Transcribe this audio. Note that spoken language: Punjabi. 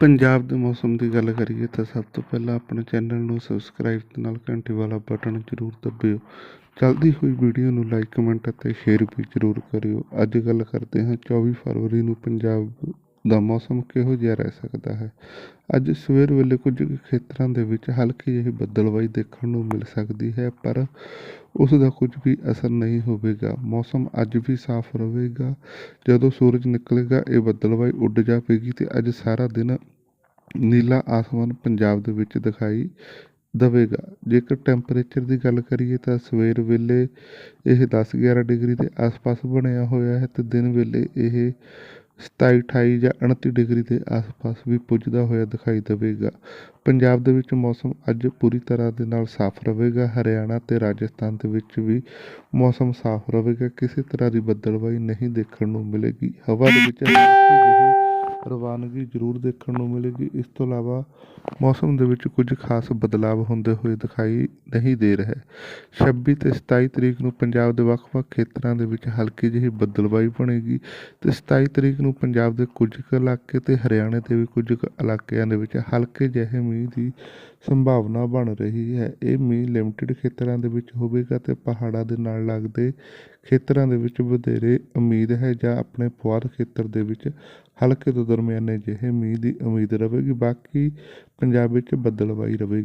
ਪੰਜਾਬ ਦੇ ਮੌਸਮ ਦੀ ਗੱਲ ਕਰੀਏ ਤਾਂ ਸਭ ਤੋਂ ਪਹਿਲਾਂ ਆਪਣੇ ਚੈਨਲ ਨੂੰ ਸਬਸਕ੍ਰਾਈਬ ਤੇ ਨਾਲ ਘੰਟੀ ਵਾਲਾ ਬਟਨ ਜ਼ਰੂਰ ਦਬਾਇਓ ਚੱਲਦੀ ਹੋਈ ਵੀਡੀਓ ਨੂੰ ਲਾਈਕ ਕਮੈਂਟ ਅਤੇ ਸ਼ੇਅਰ ਵੀ ਜ਼ਰੂਰ ਕਰਿਓ। ਅੱਜ ਗੱਲ ਕਰਦੇ ਹਾਂ 24 ਫਰਵਰੀ ਨੂੰ ਪੰਜਾਬ ਦਾ ਮੌਸਮ ਕਿਹੋ ਜਿਹਾ ਰਹਿ ਸਕਦਾ ਹੈ? ਅੱਜ ਸਵੇਰ ਵੇਲੇ ਕੁਝ ਖੇਤਰਾਂ ਦੇ ਵਿੱਚ ਹਲਕੀ ਜਿਹੀ ਬੱਦਲਵਾਈ ਦੇਖਣ ਨੂੰ ਮਿਲ ਸਕਦੀ ਹੈ, ਪਰ ਉਸ ਦਾ ਕੁਝ ਵੀ ਅਸਰ ਨਹੀਂ ਹੋਵੇਗਾ। ਮੌਸਮ ਅੱਜ ਵੀ ਸਾਫ਼ ਰਹੇਗਾ। ਜਦੋਂ ਸੂਰਜ ਨਿਕਲੇਗਾ, ਇਹ ਬੱਦਲਵਾਈ ਉੱਡ ਜਾਵੇਗੀ ਤੇ ਅੱਜ ਸਾਰਾ ਦਿਨ ਨੀਲਾ ਆਸਮਾਨ ਪੰਜਾਬ ਦੇ ਵਿੱਚ ਦਿਖਾਈ ਦੇਵੇਗਾ। ਜੇਕਰ ਟੈਂਪਰੇਚਰ ਦੀ ਗੱਲ ਕਰੀਏ ਤਾਂ ਸਵੇਰ ਵੇਲੇ ਇਹ 10-11 ਡਿਗਰੀ ਦੇ ਆਸ-ਪਾਸ ਬਣਿਆ ਹੋਇਆ ਹੈ ਤੇ ਦਿਨ ਵੇਲੇ ਇਹ 27-28 ਜਾਂ 29 ਡਿਗਰੀ ਦੇ ਆਸ-ਪਾਸ ਵੀ ਪੁੱਜਦਾ ਹੋਇਆ ਦਿਖਾਈ ਦੇਵੇਗਾ। ਪੰਜਾਬ ਦੇ ਵਿੱਚ ਮੌਸਮ ਅੱਜ ਪੂਰੀ ਤਰ੍ਹਾਂ ਦੇ ਨਾਲ ਸਾਫ਼ ਰਹੇਗਾ। ਹਰਿਆਣਾ ਅਤੇ ਰਾਜਸਥਾਨ ਦੇ ਵਿੱਚ ਵੀ ਮੌਸਮ ਸਾਫ਼ ਰਹੇਗਾ। ਕਿਸੇ ਤਰ੍ਹਾਂ ਦੀ ਬੱਦਲਬਾਈ ਨਹੀਂ ਦੇਖਣ ਨੂੰ ਮਿਲੇਗੀ। ਹਵਾ ਦੇ ਵਿੱਚ ਪ੍ਰਵਾਨਗੀ ਜ਼ਰੂਰ ਦੇਖਣ ਨੂੰ ਮਿਲੇਗੀ। ਇਸ ਤੋਂ ਇਲਾਵਾ ਮੌਸਮ ਦੇ ਵਿੱਚ ਕੁਝ ਖਾਸ ਬਦਲਾਵ ਹੁੰਦੇ ਹੋਏ ਦਿਖਾਈ ਨਹੀਂ ਦੇ ਰਿਹਾ। 26 ਤੇ 27 ਤਰੀਕ ਨੂੰ ਪੰਜਾਬ ਦੇ ਵੱਖ-ਵੱਖ ਖੇਤਰਾਂ ਦੇ ਵਿੱਚ ਹਲਕੀ ਜਿਹੀ ਬੱਦਲਬਾਈ ਬਣੇਗੀ ਤੇ 27 ਤਰੀਕ ਨੂੰ ਪੰਜਾਬ ਦੇ ਕੁਝ ਕੁ ਇਲਾਕੇ ਤੇ ਹਰਿਆਣੇ ਦੇ ਵੀ ਕੁਝ ਕੁ ਇਲਾਕਿਆਂ ਦੇ ਵਿੱਚ ਹਲਕੇ ਜਿਹੇ ਮੀਂਹ ਦੀ ਸੰਭਾਵਨਾ ਬਣ ਰਹੀ ਹੈ। ਇਹ ਮੀਂਹ ਲਿਮਟਿਡ ਖੇਤਰਾਂ ਦੇ ਵਿੱਚ ਹੋਵੇਗਾ ਤੇ ਪਹਾੜਾਂ ਦੇ ਨਾਲ ਲੱਗਦੇ ਖੇਤਰਾਂ ਦੇ ਵਿੱਚ ਵਧੇਰੇ ਉਮੀਦ ਹੈ ਜਾਂ ਆਪਣੇ ਪੁਆਧ ਖੇਤਰ ਦੇ ਵਿੱਚ ਹਲਕੇ ਤੋਂ ਦਰਮਿਆਨੇ ਜਿਹੇ ਮੀਂਹ ਦੀ ਉਮੀਦ ਰਹੇਗੀ ਬਾਕੀ ਪੰਜਾਬ ਵਿੱਚ ਬੱਦਲਵਾਈ ਰਹੇਗੀ